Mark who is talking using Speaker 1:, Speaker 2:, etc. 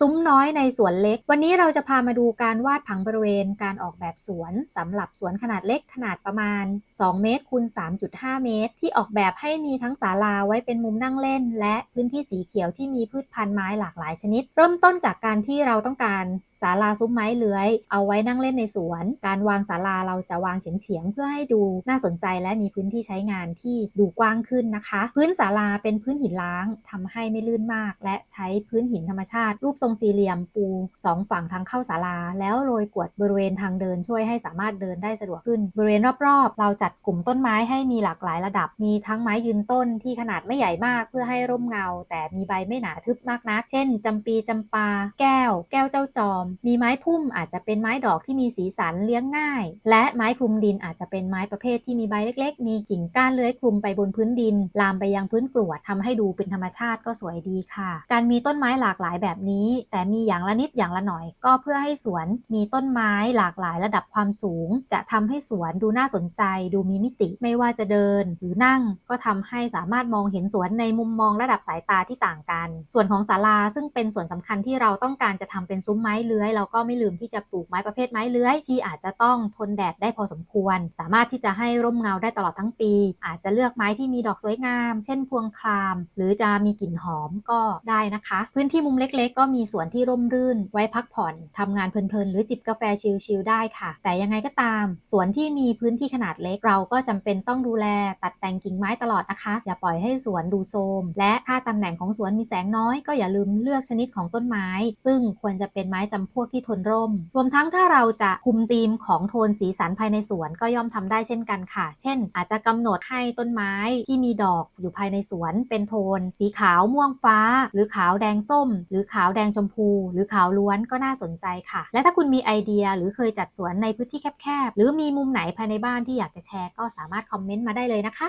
Speaker 1: ซุ้มน้อยในสวนเล็ก วันนี้เราจะพามาดูการวาดผังบริเวณการออกแบบสวนสำหรับสวนขนาดเล็กขนาดประมาณ 2 เมตรคูณ3.5 เมตร ที่ออกแบบให้มีทั้งศาลาไว้เป็นมุมนั่งเล่น และพื้นที่สีเขียวที่มีพืชพันธุ์ไม้หลากหลายชนิด เริ่มต้นจากการที่เราต้องการศาลาซุ้มไม้เลื้อย เอาไว้นั่งเล่นในสวน การวางศาลาเราจะวางเฉียงๆเพื่อให้ดูน่าสนใจและมีพื้นที่ใช้งานที่ดูกว้างขึ้นนะคะ พื้นศาลาเป็นพื้นหินล้างทำให้ไม่ลื่นมาก และใช้พื้นหินธรรมชาติรูปทรงงสี่เหลี่ยมปูสองฝั่งทางเข้าศาลา แล้วโรยกวดบริเวณทางเดินช่วยให้สามารถเดินได้สะดวกขึ้น บริเวณรอบๆ เราจัดกลุ่มต้นไม้ให้มีหลากหลายระดับ มีทั้งไม้ยืนต้นที่ขนาดไม่ใหญ่มากเพื่อให้ร่มเงา แต่มีใบไม่หนาทึบมากนัก เช่นจำปีจำปา แก้ว แก้วเจ้าจอม มีไม้พุ่มอาจจะเป็นไม้ดอกที่มีสีสันเลี้ยงง่าย และไม้คลุมดินอาจจะเป็นไม้ประเภทที่มีใบเล็ก ๆ มีกิ่งก้านเลื้อยคลุมไปบนพื้นดิน ลามไปยังพื้นกรวดทำให้ดูเป็นธรรมชาติก็สวยดีค่ะ การมีต้นไม้หลากหลายแบบนี้แต่มีอย่างละนิดอย่างละหน่อย ก็เพื่อให้สวนมีต้นไม้หลากหลายระดับความสูง จะทำให้สวนดูน่าสนใจ ดูมีมิติไม่ว่าจะเดินหรือนั่ง ก็ทำให้สามารถมองเห็นสวนในมุมมองระดับสายตาที่ต่างกัน ส่วนของศาลาซึ่งเป็นส่วนสำคัญที่เราต้องการจะทำเป็นซุ้มไม้เลื้อยเราก็ไม่ลืมที่จะปลูกไม้ประเภทไม้เลื้อยที่อาจจะต้องทนแดดได้พอสมควร สามารถที่จะให้ร่มเงาได้ตลอดทั้งปี อาจจะเลือกไม้ที่มีดอกสวยงาม เช่นพวงคลาม หรือจะมีกลิ่นหอมก็ได้นะคะ พื้นที่มุมเล็ก ๆ ก็มีมีสวนที่ร่มรื่น ไว้พักผ่อนทำงานเพลินๆ หรือจิบกาแฟชิลๆได้ค่ะ แต่ยังไงก็ตาม สวนที่มีพื้นที่ขนาดเล็กเราก็จำเป็นต้องดูแล ตัดแต่งกิ่งไม้ตลอดนะคะ อย่าปล่อยให้สวนดูโทรมและถ้าตำแหน่งของสวนมีแสงน้อย ก็อย่าลืมเลือกชนิดของต้นไม้ ซึ่งควรจะเป็นไม้จำพวกที่ทนร่ม รวมทั้งถ้าเราจะคุมธีมของโทนสีสันภายในสวนก็ย่อมทำได้เช่นกันค่ะ เช่น อาจจะกำหนดให้ต้นไม้ที่มีดอกอยู่ภายในสวน เป็นโทน สีขาวม่วงฟ้า หรือขาวแดงส้ม หรือขาวแดงชมพู หรือขาวล้วนก็น่าสนใจค่ะ และถ้าคุณมีไอเดียหรือเคยจัดสวนในพื้นที่แคบๆ หรือมีมุมไหนภายในบ้านที่อยากจะแชร์ก็สามารถคอมเมนต์มาได้เลยนะคะ